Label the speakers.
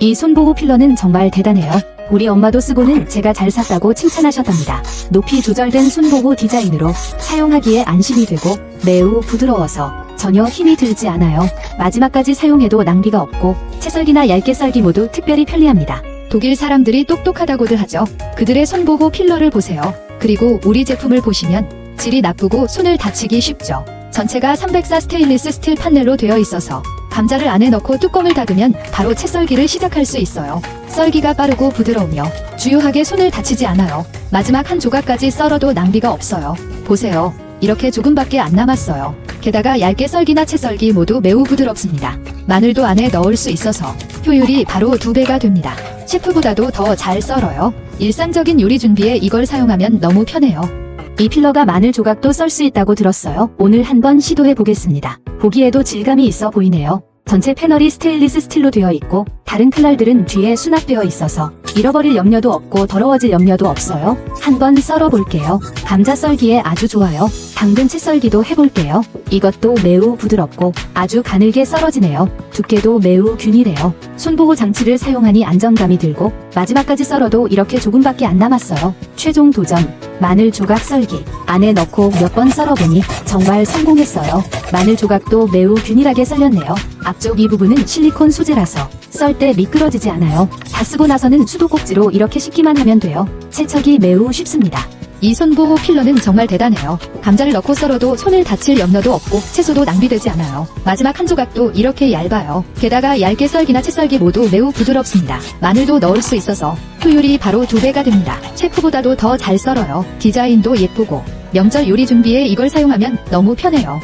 Speaker 1: 이 손보호 필러는 정말 대단해요. 우리 엄마도 쓰고는 제가 잘 샀다고 칭찬하셨답니다. 높이 조절된 손보호 디자인으로 사용하기에 안심이 되고 매우 부드러워서 전혀 힘이 들지 않아요. 마지막까지 사용해도 낭비가 없고 채썰기나 얇게 썰기 모두 특별히 편리합니다. 독일 사람들이 똑똑하다고들 하죠. 그들의 손보호 필러를 보세요. 그리고 우리 제품을 보시면 질이 나쁘고 손을 다치기 쉽죠. 전체가 304 스테인리스 스틸 판넬로 되어 있어서 감자를 안에 넣고 뚜껑을 닫으면 바로 채 썰기를 시작할 수 있어요. 썰기가 빠르고 부드러우며 주요하게 손을 다치지 않아요. 마지막 한 조각까지 썰어도 낭비가 없어요. 보세요. 이렇게 조금밖에 안 남았어요. 게다가 얇게 썰기나 채 썰기 모두 매우 부드럽습니다. 마늘도 안에 넣을 수 있어서 효율이 바로 두 배가 됩니다. 셰프보다도 더 잘 썰어요. 일상적인 요리 준비에 이걸 사용하면 너무 편해요. 이 필러가 마늘 조각도 썰 수 있다고 들었어요. 오늘 한번 시도해 보겠습니다. 보기에도 질감이 있어 보이네요. 전체 패널이 스테인리스 스틸로 되어 있고 다른 칼날들은 뒤에 수납되어 있어서 잃어버릴 염려도 없고 더러워질 염려도 없어요. 한번 썰어 볼게요. 감자 썰기에 아주 좋아요. 당근 채 썰기도 해볼게요. 이것도 매우 부드럽고 아주 가늘게 썰어지네요. 두께도 매우 균일해요. 손보호 장치를 사용하니 안정감이 들고 마지막까지 썰어도 이렇게 조금밖에 안 남았어요. 최종 도전. 마늘 조각 썰기. 안에 넣고 몇 번 썰어보니 정말 성공했어요. 마늘 조각도 매우 균일하게 썰렸네요. 앞쪽 이 부분은 실리콘 소재라서 썰 때 미끄러지지 않아요. 다 쓰고 나서는 수도꼭지로 이렇게 씻기만 하면 돼요. 세척이 매우 쉽습니다. 이 손보호 필러는 정말 대단해요. 감자를 넣고 썰어도 손을 다칠 염려도 없고 채소도 낭비되지 않아요. 마지막 한 조각도 이렇게 얇아요. 게다가 얇게 썰기나 채 썰기 모두 매우 부드럽습니다. 마늘도 넣을 수 있어서 효율이 바로 두 배가 됩니다. 셰프보다도 더 잘 썰어요. 디자인도 예쁘고 명절 요리 준비에 이걸 사용하면 너무 편해요.